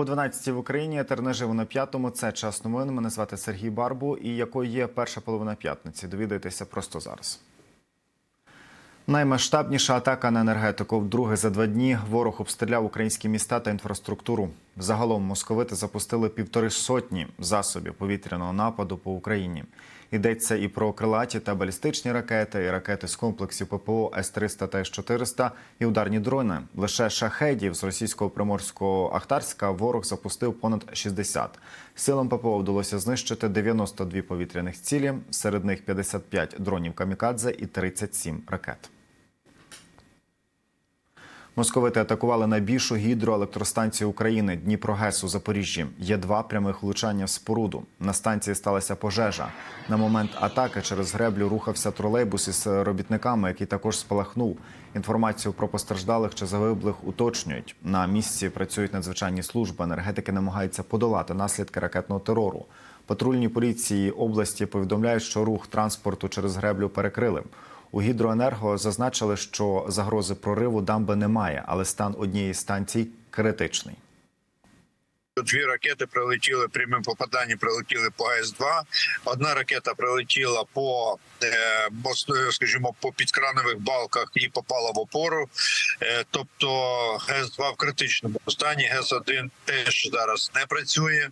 По 12 в Україні етер наживо на п'ятому. Це час новин. Мене звати Сергій Барбу. І якою є перша половина п'ятниці? Довідайтеся просто зараз. Наймасштабніша атака на енергетику. Вдруге за два дні ворог обстріляв українські міста та інфраструктуру. Загалом московити запустили півтори сотні засобів повітряного нападу по Україні. Йдеться і про крилаті та балістичні ракети, і ракети з комплексів ППО С-300 та С-400, і ударні дрони. Лише шахедів з російського приморського Ахтарська ворог запустив понад 60. Силам ППО вдалося знищити 92 повітряних цілі, серед них 55 дронів камікадзе і 37 ракет. Московити атакували найбільшу гідроелектростанцію України Дніпрогес у Запоріжжі. Є два прямих влучання в споруду. На станції сталася пожежа. На момент атаки через греблю рухався тролейбус із робітниками, який також спалахнув. Інформацію про постраждалих чи загиблих уточнюють. На місці працюють надзвичайні служби. Енергетики намагаються подолати наслідки ракетного терору. Патрульні поліції області повідомляють, що рух транспорту через греблю перекрили. У гідроенерго зазначили, що загрози прориву дамби немає, але стан однієї з станцій критичний. Дві ракети прилетіли прямим попаданням, прилетіли по АЕС-2. Одна ракета прилетіла по е, скажімо, по підкранових балках і попала в опору. Е, тобто ГЕС-2 в критичному стані. ГЕС-1 теж зараз не працює.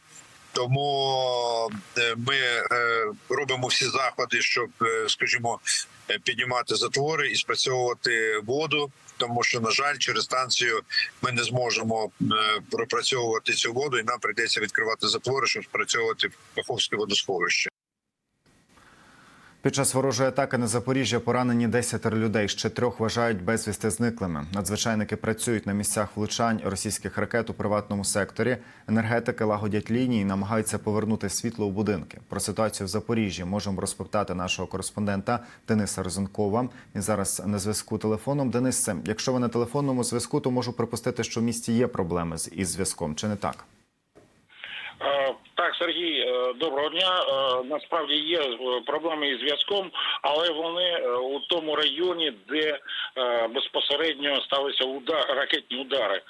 Тому е, ми е, робимо всі заходи, щоб, е, скажімо, піднімати затвори і спрацьовувати воду. Тому що, на жаль, через станцію ми не зможемо пропрацьовувати цю воду, і нам прийдеться відкривати затвори, щоб спрацьовувати Каховське водосховище. Під час ворожої атаки на Запоріжжя поранені 10 людей. Ще трьох вважають безвісти зниклими. Надзвичайники працюють на місцях влучань російських ракет у приватному секторі. Енергетики лагодять лінії, намагаються повернути світло у будинки. Про ситуацію в Запоріжжі можемо розпитати нашого кореспондента Дениса Розенкова. Він зараз на зв'язку телефоном. Денисе, якщо ви на телефонному зв'язку, то можу припустити, що в місті є проблеми із зв'язком, чи не так? Е, Так, Сергій, е, доброго дня. Е, Насправді є проблеми із зв'язком, але вони у тому районі, де безпосередньо сталися удар, ракетні удари.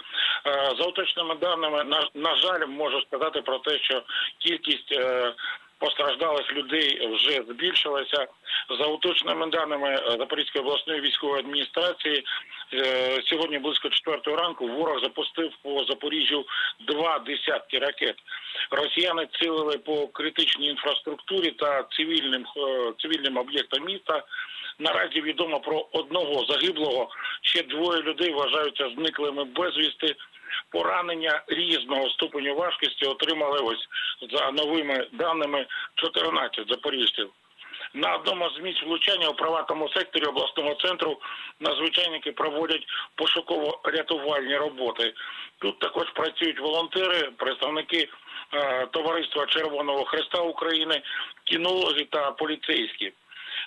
За уточними даними, на, на жаль, можу сказати про те, що кількість постраждалих людей вже збільшилася. За уточненими даними Запорізької обласної військової адміністрації, е, сьогодні близько четвертої ранку ворог запустив по Запоріжжю два десятки ракет. Росіяни цілили по критичній інфраструктурі та цивільним е, цивільним об'єктам міста. Наразі відомо про одного загиблого. Ще двоє людей вважаються зниклими безвісти. Поранення різного ступеню важкості отримали ось за новими даними 14 запоріжців. На одному з місць влучання у приватному секторі обласного центру надзвичайники проводять пошуково-рятувальні роботи. Тут також працюють волонтери, представники е, товариства Червоного Хреста України, кінологи та поліцейські.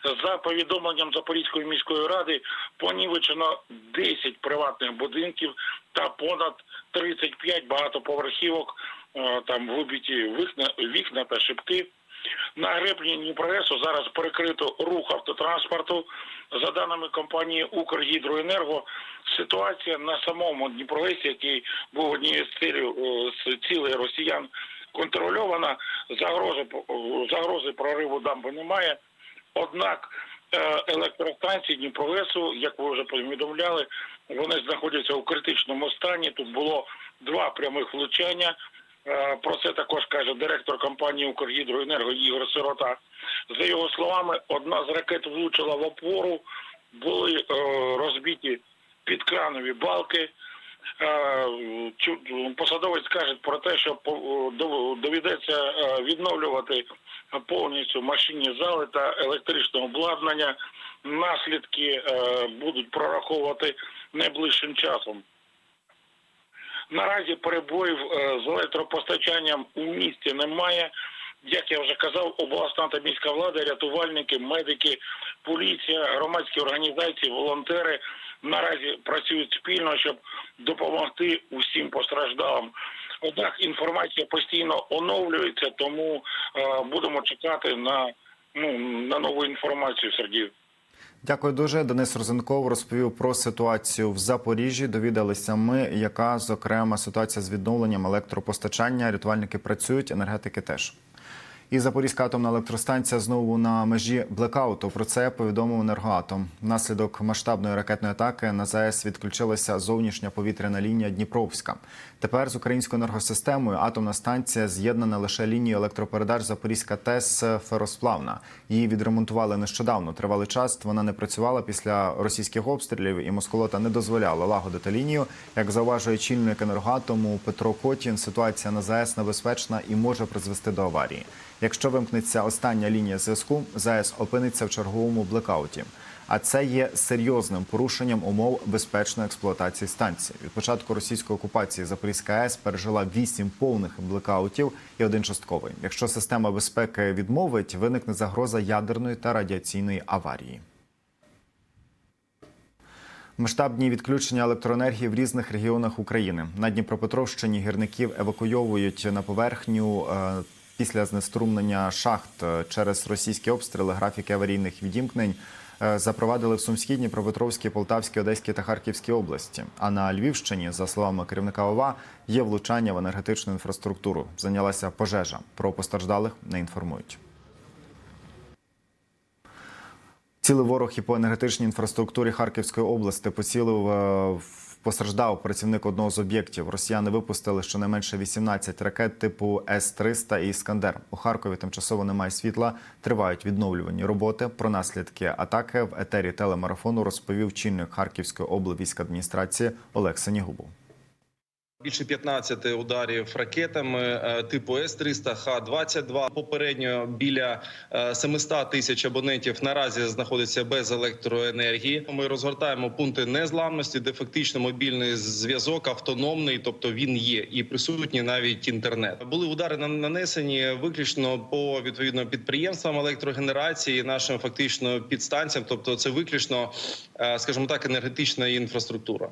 За повідомленням Запорізької міської ради понівечено 10 приватних будинків та понад 35 багатоповерхівок, е, там вибиті вікна, вікна та шибки. На греблі Дніпрогесу зараз перекрито рух автотранспорту. За даними компанії Укргідроенерго, ситуація на самому Дніпрогесі, який був однією з цілей, з цілей росіян, контрольована. Загрози загрози прориву дамби немає. Однак е, електростанції Дніпрогесу, як ви вже повідомляли, вони знаходяться у критичному стані. Тут було два прямих влучання. Е, Про це також каже директор компанії Укргідроенерго Ігор Сирота. За його словами, одна з ракет влучила в опору, були е, розбиті підкранові балки. Е, Посадовець каже про те, що доведеться е, відновлювати повністю машинні зали та електричне обладнання. Наслідки е, будуть прораховувати найближчим часом. Наразі перебоїв з електропостачанням у місті немає. Як я вже казав, обласна та міська влада, рятувальники, медики, поліція, громадські організації, волонтери наразі працюють спільно, щоб допомогти усім постраждалим. Однак інформація постійно оновлюється, тому е, будемо чекати на, ну, на нову інформацію, Сергій. Дякую дуже. Денис Розенков розповів про ситуацію в Запоріжжі. Довідалися ми, яка зокрема ситуація з відновленням електропостачання. Рятувальники працюють, енергетики теж. І Запорізька атомна електростанція знову на межі блекауту. Про це повідомив енергоатом. Внаслідок масштабної ракетної атаки на ЗАЕС відключилася зовнішня повітряна лінія Дніпровська. Тепер з українською енергосистемою атомна станція з'єднана лише лінією електропередач Запорізька ТЕС Феросплавна. Її відремонтували нещодавно. Тривалий час вона не працювала після російських обстрілів, і Москолота не дозволяла лагодити лінію. Як зауважує чільник енергоатому Петро Котін, ситуація на ЗАЕС небезпечна і може призвести до аварії. Якщо вимкнеться остання лінія зв'язку, ЗАЕС опиниться в черговому блекауті. А це є серйозним порушенням умов безпечної експлуатації станції. Від початку російської окупації Запорізька АЕС пережила вісім повних блекаутів і один частковий. Якщо система безпеки відмовить, виникне загроза ядерної та радіаційної аварії. Масштабні відключення електроенергії в різних регіонах України на Дніпропетровщині гірників евакуйовують на поверхню. Після знеструмлення шахт е, через російські обстріли графіки аварійних відімкнень е, запровадили в Сумській, Дніпропетровській, Полтавській, Одеській та Харківській області. А на Львівщині, за словами керівника ОВА, є влучання в енергетичну інфраструктуру. Зайнялася пожежа. Про постраждалих не інформують. Цілий ворог і по енергетичній інфраструктурі Харківської області поцілив е, в- постраждав працівник одного з об'єктів. Росіяни випустили щонайменше 18 ракет типу С-300 і Іскандер. У Харкові тимчасово немає світла. Тривають відновлювані роботи. Про наслідки атаки в етері телемарафону розповів чинник Харківської облвійськадміністрації Олег Сенігубов. Більше 15 ударів ракетами е, типу С-300, Х-22. Попередньо біля е, 700 тисяч абонентів наразі знаходиться без електроенергії. Ми розгортаємо пункти незламності, де фактично мобільний зв'язок автономний, тобто він є і присутній навіть інтернет. Були удари на- нанесені виключно по відповідно підприємствам електрогенерації, нашим фактично підстанціям. Тобто, це виключно, е, скажімо так, енергетична інфраструктура.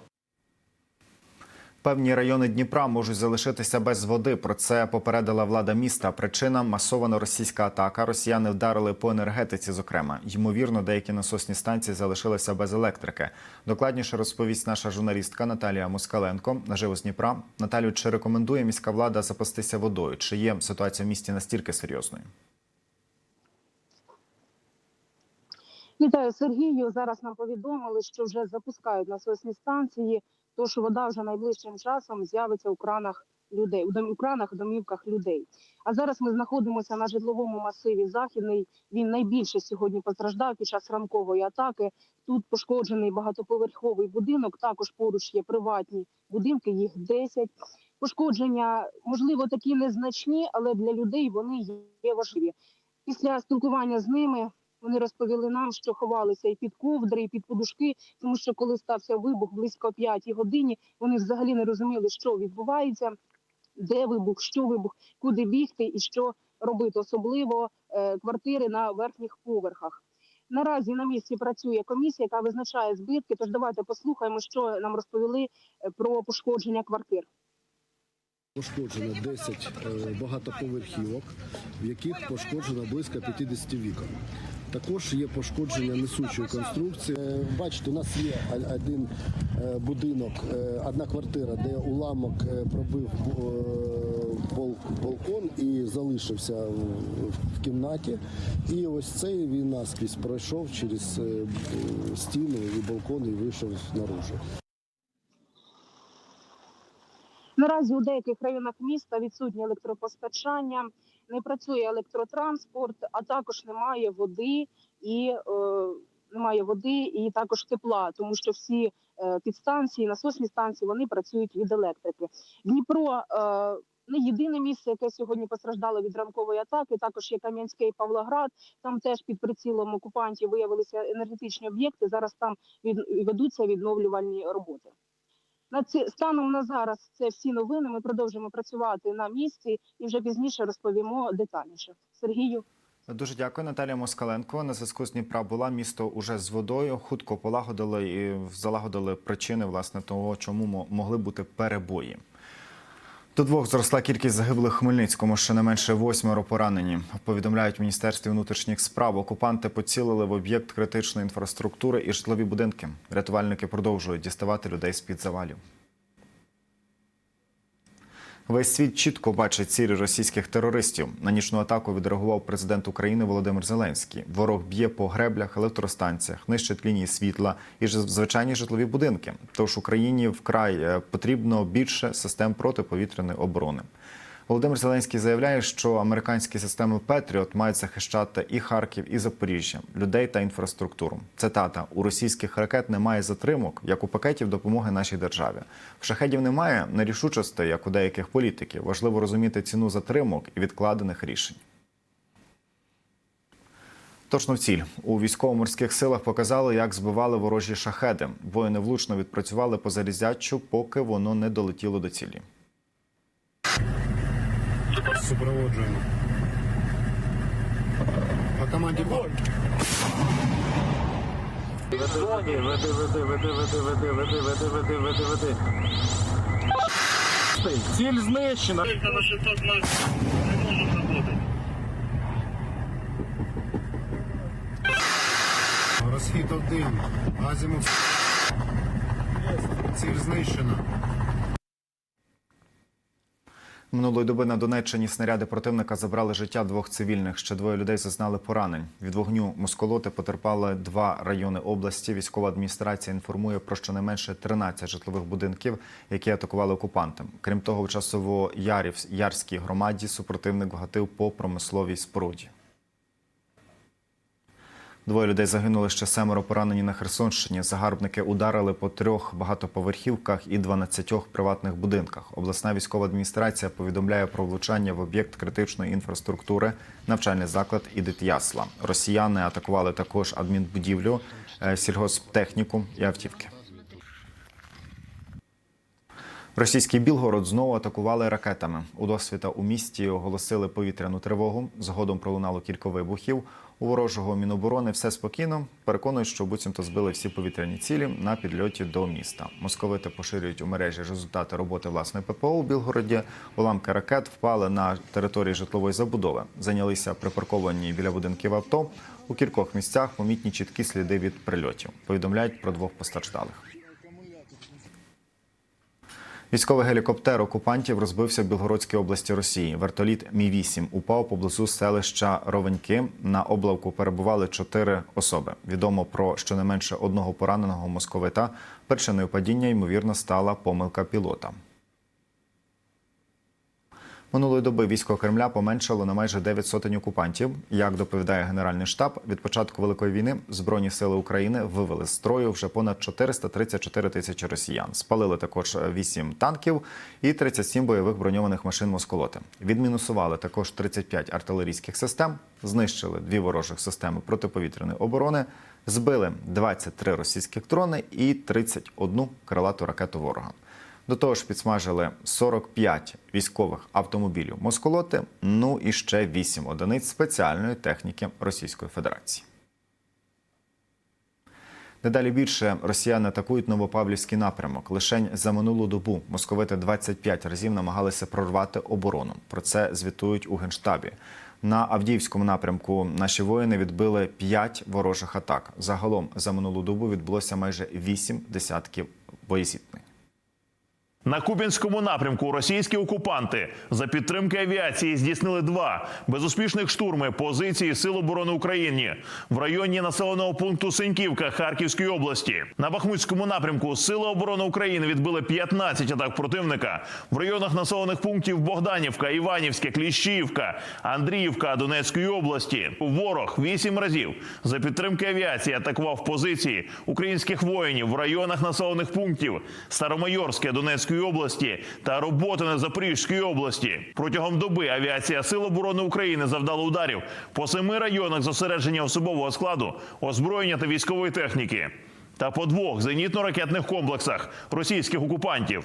Певні райони Дніпра можуть залишитися без води. Про це попередила влада міста. Причина масована російська атака. Росіяни вдарили по енергетиці. Зокрема, ймовірно, деякі насосні станції залишилися без електрики. Докладніше розповість наша журналістка Наталія Москаленко. Наживо з Дніпра. Наталю, чи рекомендує міська влада запастися водою? Чи є ситуація в місті настільки серйозною? Вітаю Сергію. Зараз нам повідомили, що вже запускають насосні станції, тож вода вже найближчим часом з'явиться у кранах людей, у у кранах, домівках людей. А зараз ми знаходимося на житловому масиві Західний. Він найбільше сьогодні постраждав під час ранкової атаки. Тут пошкоджений багатоповерховий будинок. Також поруч є приватні будинки, їх 10. Пошкодження можливо такі незначні, але для людей вони є важливі. Після спілкування з ними вони розповіли нам, що ховалися і під ковдри, і під подушки, тому що коли стався вибух близько 5 годині, вони взагалі не розуміли, що відбувається, де вибух, що вибух, куди бігти і що робити, особливо е, квартири на верхніх поверхах. Наразі на місці працює комісія, яка визначає збитки. Тож давайте послухаємо, що нам розповіли е, про пошкодження квартир. Пошкоджено 10 е, багатоповерхівок, в яких пошкоджено близько 50 вікон. Також є пошкодження несучої конструкції. Е, Бачите, у нас є один е, будинок, е, одна квартира, де уламок пробив балкон і залишився в- кімнаті. І ось цей він наскрізь пройшов через стіну і балкон і вийшов наружу. Наразі у деяких районах міста відсутнє електропостачання, не працює електротранспорт, а також немає води і е, немає води і також тепла, тому що всі е, підстанції, насосні станції вони працюють від електрики. Дніпро е, не єдине місце, яке сьогодні постраждало від ранкової атаки. Також є Кам'янське і Павлоград. Там теж під прицілом окупантів виявилися енергетичні об'єкти. Зараз там від, ведуться відновлювальні роботи. На ці станом на зараз це всі новини. Ми продовжимо працювати на місці і вже пізніше розповімо детальніше. Сергію. Дуже дякую, Наталія Москаленко. На зв'язку з Дніпра була місто уже з водою. Хутко полагодили і залагодили причини власне того, чому мо- могли бути перебої. До двох зросла кількість загиблих в Хмельницькому. Щонайменше восьмеро поранені. Повідомляють в міністерстві внутрішніх справ. Окупанти поцілили в об'єкт критичної інфраструктури і житлові будинки. Рятувальники продовжують діставати людей з під завалів. Весь світ чітко бачить цілі російських терористів. На нічну атаку відреагував президент України Володимир Зеленський. Ворог б'є по греблях, електростанціях, нищить лінії світла і звичайні житлові будинки. Тож Україні вкрай е, потрібно більше систем протиповітряної оборони. Володимир Зеленський заявляє, що американські системи Петріот мають захищати і Харків, і Запоріжжя, людей та інфраструктуру. Цитата: у російських ракет немає затримок, як у пакетів допомоги нашій державі. В шахедів немає нерішучостей, як у деяких політиків. Важливо розуміти ціну затримок і відкладених рішень. Точно в ціль у військово-морських силах показали, як збивали ворожі шахеди. Воїни влучно відпрацювали по залізячу, поки воно не долетіло до цілі. Супроводжуємо. По команді «Бой». Веди, веди, веди, веди, веди, веди, веди, веди, веди, веди, веди, Ціль знищена. Розхід один. Азімов. Ціль знищена. Минулої доби на Донеччині снаряди противника забрали життя двох цивільних. Ще двоє людей зазнали поранень. Від вогню москолоти потерпали два райони області. Військова адміністрація інформує про щонайменше 13 житлових будинків, які атакували окупанти. Крім того, в часово Ярській громаді супротивник вгатив по промисловій споруді. Двоє людей загинули ще семеро поранені на Херсонщині. Загарбники ударили по трьох багатоповерхівках і 12 приватних будинках. Обласна військова адміністрація повідомляє про влучання в об'єкт критичної інфраструктури, навчальний заклад і дитясла. Росіяни атакували також адмінбудівлю, е, сільгосптехніку і автівки. Російський Білгород знову атакували ракетами. У досвіта у місті оголосили повітряну тривогу. Згодом пролунало кілька вибухів. У ворожого міноборони все спокійно. Переконують, що буцімто збили всі повітряні цілі на підльоті до міста. Московити поширюють у мережі результати роботи власної ППО у Білгороді. Уламки ракет впали на території житлової забудови. Зайнялися припарковані біля будинків авто. У кількох місцях помітні чіткі сліди від прильотів. Повідомляють про двох постраждалих. Військовий гелікоптер окупантів розбився в Білгородській області Росії. Вертоліт Мі 8 упав поблизу селища Ровеньки. На облавку перебували чотири особи. Відомо про щонайменше одного пораненого московита. Причиною падіння ймовірно стала помилка пілота. Минулої доби військо Кремля поменшало на майже 9 сотень окупантів. Як доповідає Генеральний штаб, від початку великої війни збройні сили України вивели з строю вже понад 434 тисячі росіян. Спалили також 8 танків і 37 бойових броньованих машин Москолоти. Відмінусували також 35 артилерійських систем, знищили дві ворожих системи протиповітряної оборони, збили 23 російських дрони і 31 крилату ракету ворога. До того ж, підсмажили 45 військових автомобілів Москолоти, ну і ще 8 одиниць спеціальної техніки Російської Федерації. Дедалі більше росіяни атакують Новопавлівський напрямок. Лишень за минулу добу московити 25 разів намагалися прорвати оборону. Про це звітують у генштабі. На Авдіївському напрямку наші воїни відбили 5 ворожих атак. Загалом за минулу добу відбулося майже 8 десятків боєзіткнень. На Куп'янському напрямку російські окупанти за підтримки авіації здійснили два безуспішних штурми позиції Сил оборони України в районі населеного пункту Сеньківка Харківської області. На Бахмутському напрямку Сили оборони України відбили 15 атак противника в районах населених пунктів Богданівка, Іванівське, Кліщіївка, Андріївка Донецької області. Ворог вісім разів за підтримки авіації атакував позиції українських воїнів в районах населених пунктів Старомайорське Донецької області та роботи на Запорізької області. Протягом доби авіація Сил оборони України завдала ударів по семи районах зосередження особового складу, озброєння та військової техніки та по двох зенітно-ракетних комплексах російських окупантів.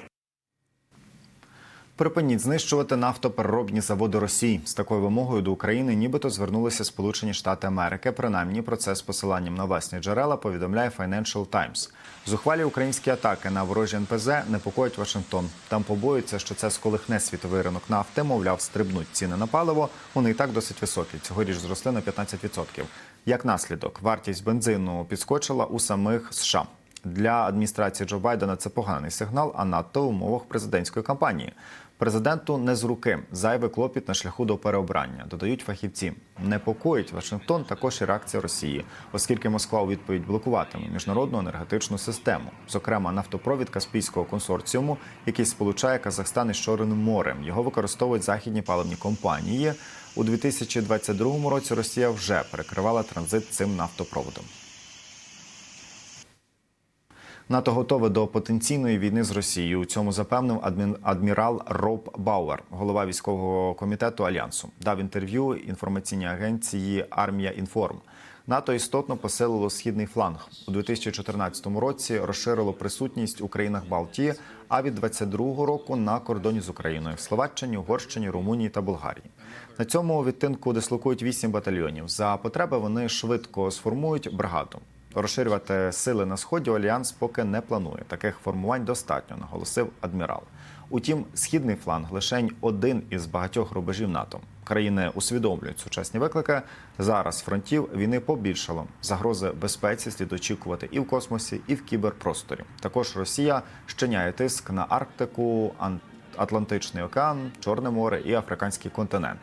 Припиніть знищувати нафтопереробні заводи Росії з такою вимогою до України, нібито звернулися Сполучені Штати Америки. Принаймні про це з посиланням на власні джерела повідомляє Financial Times. Зухвалі українські атаки на ворожі НПЗ непокоїть Вашингтон. Там побоюються, що це сколихне світовий ринок нафти. Мовляв, стрибнуть ціни на паливо. Вони і так досить високі. Цьогоріч зросли на 15%. Як наслідок, вартість бензину підскочила у самих США. Для адміністрації Джо Байдена це поганий сигнал, а надто в умовах президентської кампанії. Президенту не з руки зайвий клопіт на шляху до переобрання. Додають фахівці. Непокоїть Вашингтон також і реакція Росії, оскільки Москва у відповідь блокуватиме міжнародну енергетичну систему, зокрема нафтопровід Каспійського консорціуму, який сполучає Казахстан із Чорним морем. Його використовують західні паливні компанії. У 2022 році Росія вже перекривала транзит цим нафтопроводом. НАТО готове до потенційної війни з Росією. У цьому запевнив адмірал Роб Бауер, голова військового комітету альянсу. Дав інтерв'ю інформаційній агенції Армія Інформ. НАТО істотно посилило східний фланг у 2014 році. Розширило присутність у країнах Балтії, а від 22 року на кордоні з Україною в Словаччині, Угорщині, Румунії та Болгарії. На цьому відтинку дислокують 8 батальйонів. За потреби вони швидко сформують бригаду. Розширювати сили на сході альянс поки не планує. Таких формувань достатньо, наголосив адмірал. Утім, східний фланг лишень один із багатьох рубежів НАТО. Країни усвідомлюють сучасні виклики. Зараз фронтів війни побільшало. Загрози безпеці слід очікувати і в космосі, і в кіберпросторі. Також Росія щиняє тиск на Арктику, Ан- Атлантичний океан, Чорне море і Африканський континент.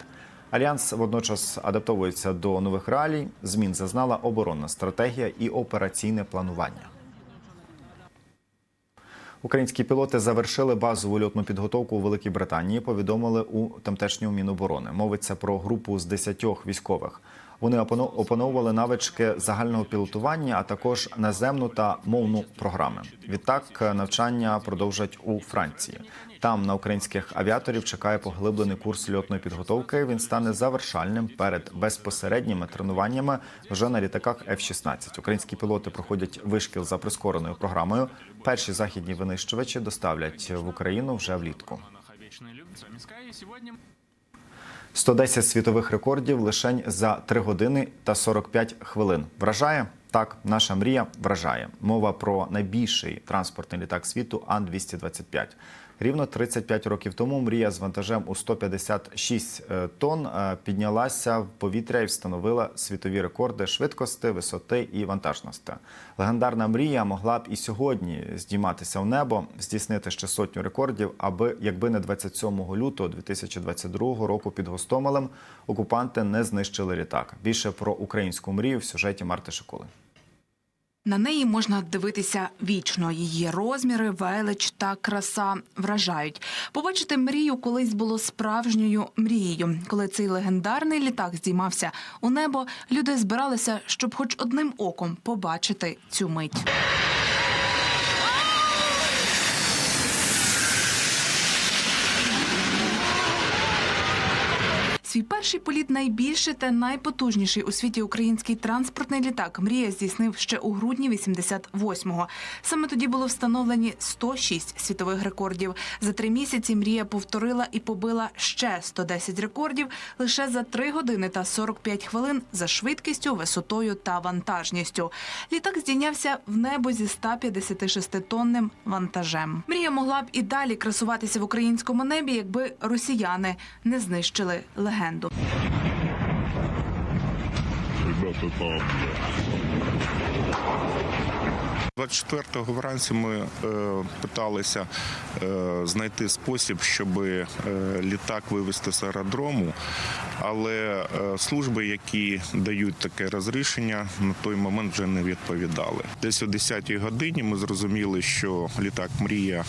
Альянс водночас адаптовується до нових реалій. Змін зазнала оборонна стратегія і операційне планування. Українські пілоти завершили базову льотну підготовку у Великій Британії. Повідомили у тамтешньому міноборони. Мовиться про групу з 10 військових. Вони опано- опановували навички загального пілотування, а також наземну та мовну програми. Відтак навчання продовжать у Франції. Там на українських авіаторів чекає поглиблений курс льотної підготовки. Він стане завершальним перед безпосередніми тренуваннями вже на літаках F-16. Українські пілоти проходять вишкіл за прискореною програмою. Перші західні винищувачі доставлять в Україну вже влітку. 110 світових рекордів лишень за 3 години та 45 хвилин. Вражає? Так, наша мрія вражає. Мова про найбільший транспортний літак світу Ан-225. Рівно 35 років тому мрія з вантажем у 156 е, тонн е, піднялася в повітря і встановила світові рекорди швидкості, висоти і вантажності. Легендарна мрія могла б і сьогодні здійматися в небо, здійснити ще сотню рекордів, аби якби не 27 лютого 2022 року під Гостомелем окупанти не знищили літак. Більше про українську мрію в сюжеті Марти Шикули. На неї можна дивитися вічно. Її розміри, велич та краса вражають. Побачити мрію колись було справжньою мрією. Коли цей легендарний літак здіймався у небо, люди збиралися, щоб хоч одним оком побачити цю мить. Свій перший політ найбільший та найпотужніший у світі український транспортний літак Мрія здійснив ще у грудні 88-го. Саме тоді було встановлені 106 світових рекордів. За три місяці мрія повторила і побила ще 110 рекордів лише за 3 години та 45 хвилин за швидкістю, висотою та вантажністю. Літак здійнявся в небо зі 156-тонним вантажем. Мрія могла б і далі красуватися в українському небі, якби росіяни не знищили легенду. 24-го вранці ми е, питалися е, знайти спосіб, щоб е, літак вивезти з аеродрому, але е, служби, які дають таке розрішення, на той момент вже не відповідали. Десь о 10-й годині ми зрозуміли, що літак Мрія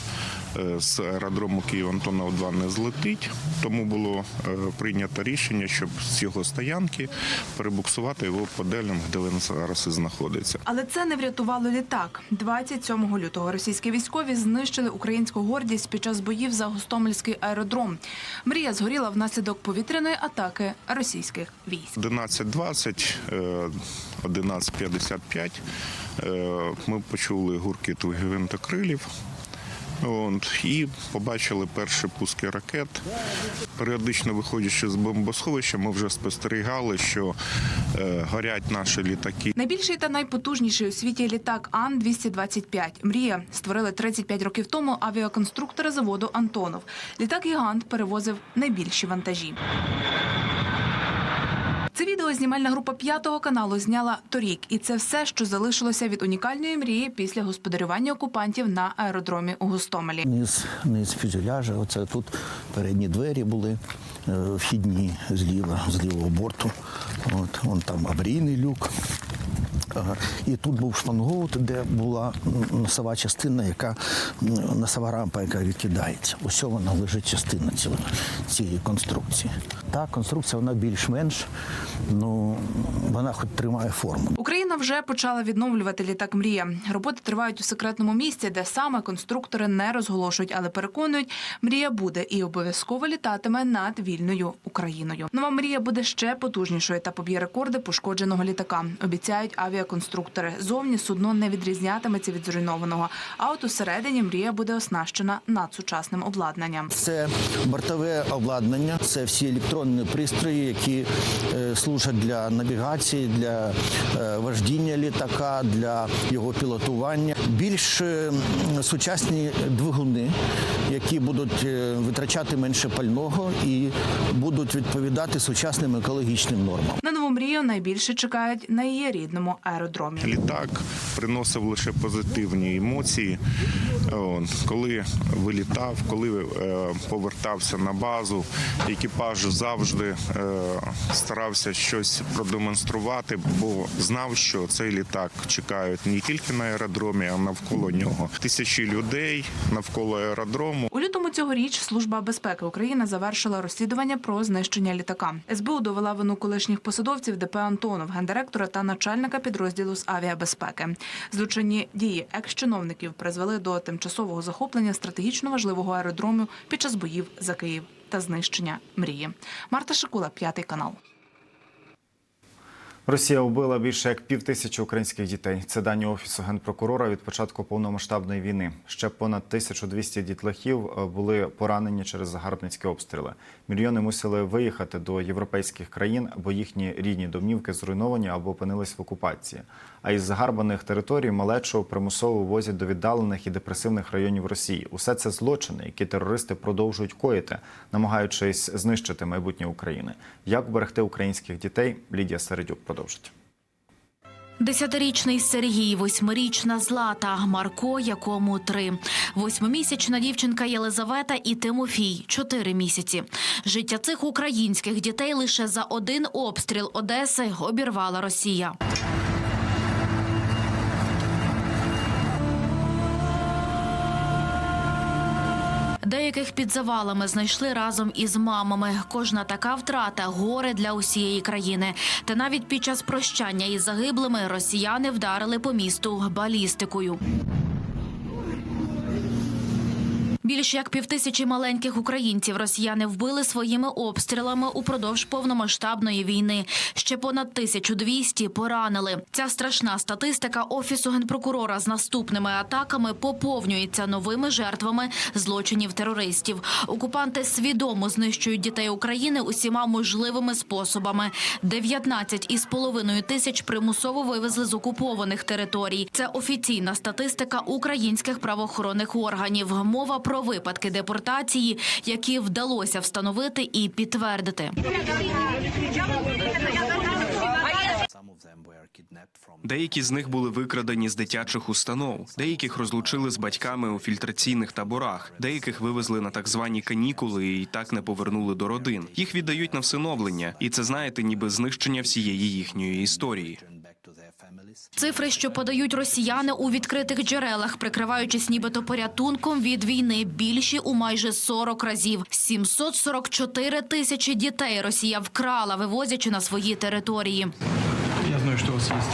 з аеродрому Київ Антонов 2 не злетить, тому було е, прийнято рішення, щоб з його стоянки перебуксувати його по Делям, де він зараз і знаходиться. Але це не врятувало літак. 27 лютого російські військові знищили українську гордість під час боїв за Гостомельський аеродром. Мрія згоріла внаслідок повітряної атаки російських військ. 11.20, е, 11.55 е, ми почули гуркіт гвинтокрилів От, і побачили перші пуски ракет. Періодично виходячи з бомбосховища, ми вже спостерігали, що е, горять наші літаки. Найбільший та найпотужніший у світі літак Ан-225 «Мрія» створили 35 років тому авіаконструктори заводу «Антонов». Літак-гігант перевозив найбільші вантажі. Це відео знімальна група п'ятого каналу зняла торік, і це все, що залишилося від унікальної мрії після господарювання окупантів на аеродромі у Гостомелі. Низ, низ фюзеляжа, оце тут передні двері були, е, вхідні зліва, з лівого борту. От, вон там аварійний люк. І тут був шпангоут, де була носова частина, яка носова рампа, яка відкидається. Ось вона лежить частина цієї конструкції. Та конструкція вона більш-менш, ну вона хоч тримає форму. Україна вже почала відновлювати літак Мрія. Роботи тривають у секретному місці, де саме конструктори не розголошують, але переконують, мрія буде і обов'язково літатиме над вільною Україною. Нова мрія буде ще потужнішою та поб'є рекорди пошкодженого літака. Обіцяють авіаконструктори. Зовні судно не відрізнятиметься від зруйнованого. А от усередині мрія буде оснащена надсучасним обладнанням. Це бортове обладнання, це всі електронні пристрої, які е, служать для навігації, для е, вождіння літака, для його пілотування. Більш е, сучасні двигуни, які будуть витрачати менше пального і будуть відповідати сучасним екологічним нормам. На нову мрію найбільше чекають на її рідному аеродромі. Літак приносив лише позитивні емоції. Коли вилітав, коли е, повертався на базу, екіпаж завжди е, старався щось продемонструвати, бо знав, що цей літак чекають не тільки на аеродромі, а навколо нього. Тисячі людей навколо аеродрому. У лютому цьогоріч служба безпеки України завершила розслідування про знищення літака. СБУ довела вину колишніх посадовців ДП Антонов, гендиректора та начальника підрозділу з авіабезпеки. Злочинні дії екс-чиновників призвели до тимчасового захоплення стратегічно важливого аеродрому під час боїв за Київ та знищення мрії. Марта Шикула, п'ятий канал. Росія вбила більше як пів тисячі українських дітей. Це дані офісу генпрокурора від початку повномасштабної війни. Ще понад 1200 дітлахів е, були поранені через загарбницькі обстріли. Мільйони мусили виїхати до європейських країн, бо їхні рідні домівки зруйновані або опинились в окупації. А із загарбаних територій малечу примусово возять до віддалених і депресивних районів Росії. Усе це злочини, які терористи продовжують коїти, намагаючись знищити майбутнє України. Як вберегти українських дітей? Лідія Середюк продовжить. Десятирічний Сергій, восьмирічна Злата, Марко, якому три, восьмимісячна дівчинка Єлизавета і Тимофій, чотири місяці. Життя цих українських дітей лише за один обстріл Одеси обірвала Росія. Деяких під завалами знайшли разом із мамами. Кожна така втрата горе для усієї країни. Та навіть під час прощання із загиблими росіяни вдарили по місту балістикою. Більш як півтисячі маленьких українців росіяни вбили своїми обстрілами упродовж повномасштабної війни. Ще понад 1200 поранили. Ця страшна статистика офісу генпрокурора з наступними атаками поповнюється новими жертвами злочинів терористів. Окупанти свідомо знищують дітей України усіма можливими способами. 19 із половиною тисяч примусово вивезли з окупованих територій. Це офіційна статистика українських правоохоронних органів. Мова про випадки депортації, які вдалося встановити і підтвердити. Деякі з них були викрадені з дитячих установ, деяких розлучили з батьками у фільтраційних таборах, деяких вивезли на так звані канікули і так не повернули до родин. Їх віддають на всиновлення, і це знаєте, ніби знищення всієї їхньої історії. Цифри, що подають росіяни у відкритих джерелах, прикриваючись нібито порятунком від війни, більші у майже 40 разів. 744 тисячі дітей Росія вкрала, вивозячи на свої території. Знаю, что у вас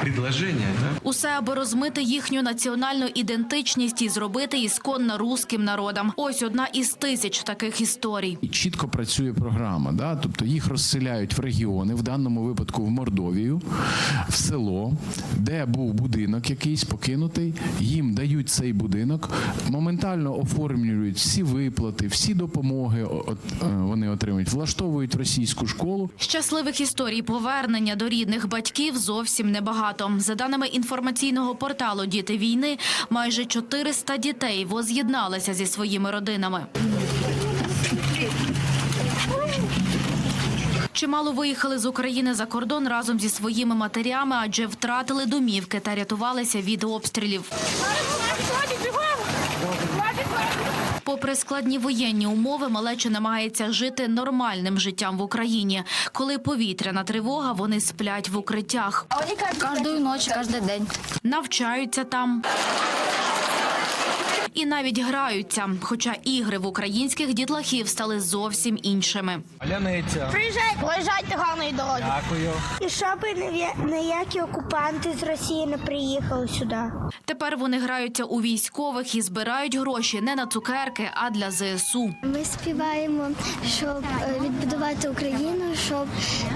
предложение, да? Усе, аби розмити їхню національну ідентичність і зробити ісконно руським народом. Ось одна із тисяч таких історій. Чітко працює програма, да? тобто їх розселяють в регіони, в даному випадку в Мордовію, в село, де був будинок якийсь покинутий, їм дають цей будинок, моментально оформлюють всі виплати, всі допомоги от, е, вони отримують, влаштовують російську школу. Щасливих історій повернення до рідних батьків зовсім небагато. За даними інформаційного порталу Діти війни, майже 400 дітей воз'єдналися зі своїми родинами. Чимало виїхали з України за кордон разом зі своїми матерями, адже втратили домівки та рятувалися від обстрілів. Попри складні воєнні умови, малеча намагається жити нормальним життям в Україні. Коли повітряна тривога, вони сплять в укриттях. Кожну ночі, кожен день. навчаються там. І навіть граються, хоча ігри в українських дітлахів стали зовсім іншими. Аляниця. Приїжджайте, проїжджайте гарної дороги. Дякую. І щоб ніякі окупанти з Росії не приїхали сюди. Тепер вони граються у військових і збирають гроші не на цукерки, а для ЗСУ. Ми співаємо, щоб е, відбудувати Україну, щоб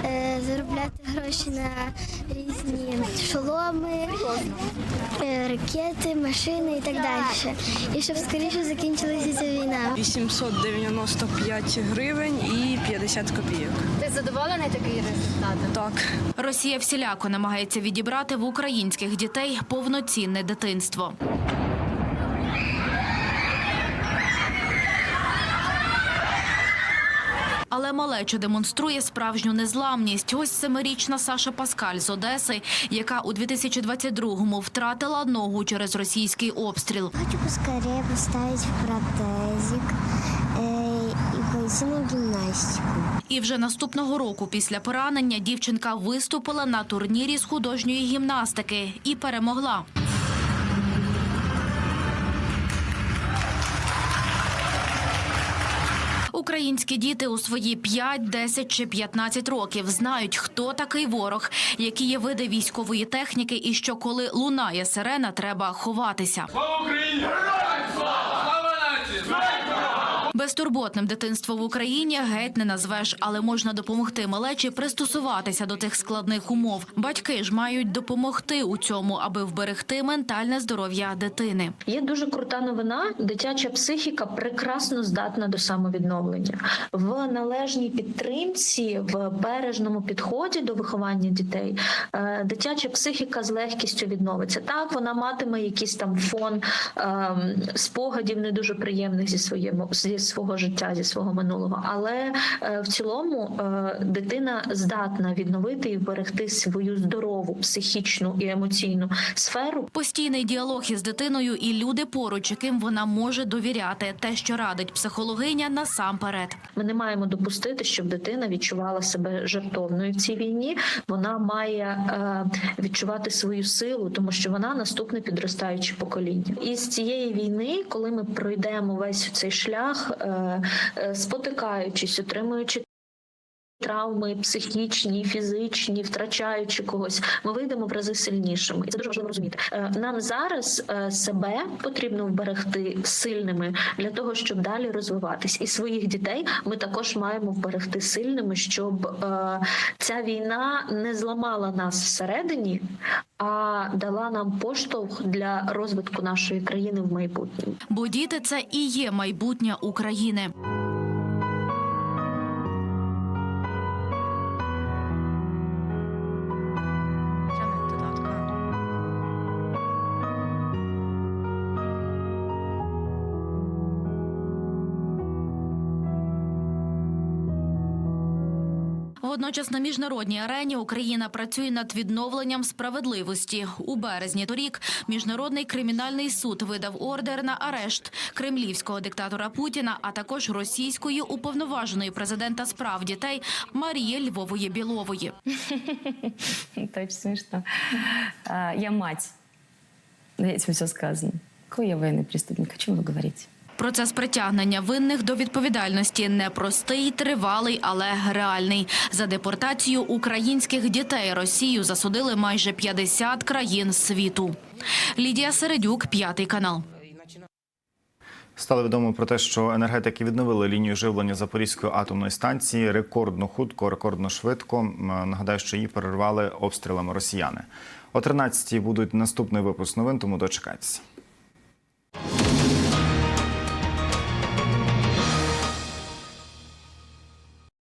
е, заробляти гроші на різні шоломи, е, ракети, машини і так далі. І щоб скоріше закінчилася ця війна. 895 гривень і 50 копійок. Ти задоволений такий результат? Так. Росія всіляко намагається відібрати в українських дітей повноцінне дитинство. Але малеча демонструє справжню незламність. Ось семирічна Саша Паскаль з Одеси, яка у 2022-му втратила ногу через російський обстріл. Хочу поскорее поставить протезик пойти. І вже наступного року після поранення дівчинка виступила на турнірі з художньої гімнастики і перемогла. Українські діти у свої 5, 10 чи 15 років. Знають, хто такий ворог, які є види військової техніки, і що коли лунає сирена, треба ховатися. Безтурботним дитинство в Україні геть не назвеш, але можна допомогти малечі пристосуватися до цих складних умов. Батьки ж мають допомогти у цьому, аби вберегти ментальне здоров'я дитини. Є дуже крута новина. Дитяча психіка прекрасно здатна до самовідновлення в належній підтримці, в бережному підході до виховання дітей. е, Дитяча психіка з легкістю відновиться. Так, вона матиме якийсь там фон ем, спогадів не дуже приємних зі своєму зі свого життя, зі свого минулого. Але е, в цілому е, дитина здатна відновити і вберегти свою здорову психічну і емоційну сферу. Постійний діалог із дитиною і люди поруч, яким вона може довіряти. Те, що радить психологиня, насамперед. Ми не маємо допустити, щоб дитина відчувала себе жертовною в цій війні. Вона має е, відчувати свою силу, тому що вона наступне підростаюче покоління. І з цієї війни, коли ми пройдемо весь цей шлях, спотикаючись, отримуючи. Травми психічні, фізичні, втрачаючи когось, ми вийдемо в рази сильнішими, і це дуже важливо розуміти. Е, Нам зараз е, себе потрібно вберегти сильними для того, щоб далі розвиватись, і своїх дітей ми також маємо вберегти сильними, щоб е, ця війна не зламала нас всередині, а дала нам поштовх для розвитку нашої країни в майбутньому. Бо діти це і є майбутнє України. Водночас на міжнародній арені Україна працює над відновленням справедливості. У березні торік міжнародний кримінальний суд видав ордер на арешт кремлівського диктатора Путіна, а також російської уповноваженої президента з прав дітей Марії Львової Білової. Это очень смешно. А, Я мать. Этим все сказано. Какой я военный преступник? О чем вы говорите? Процес притягнення винних до відповідальності непростий, тривалий, але реальний. За депортацію українських дітей Росію засудили майже 50 країн світу. Лідія Середюк, п'ятий канал. Стало відомо про те, що енергетики відновили лінію живлення Запорізької атомної станції рекордно хутко, рекордно швидко. Нагадаю, що її перервали обстрілами росіяни. О 13-й будуть наступний випуск новин, тому дочекайтеся.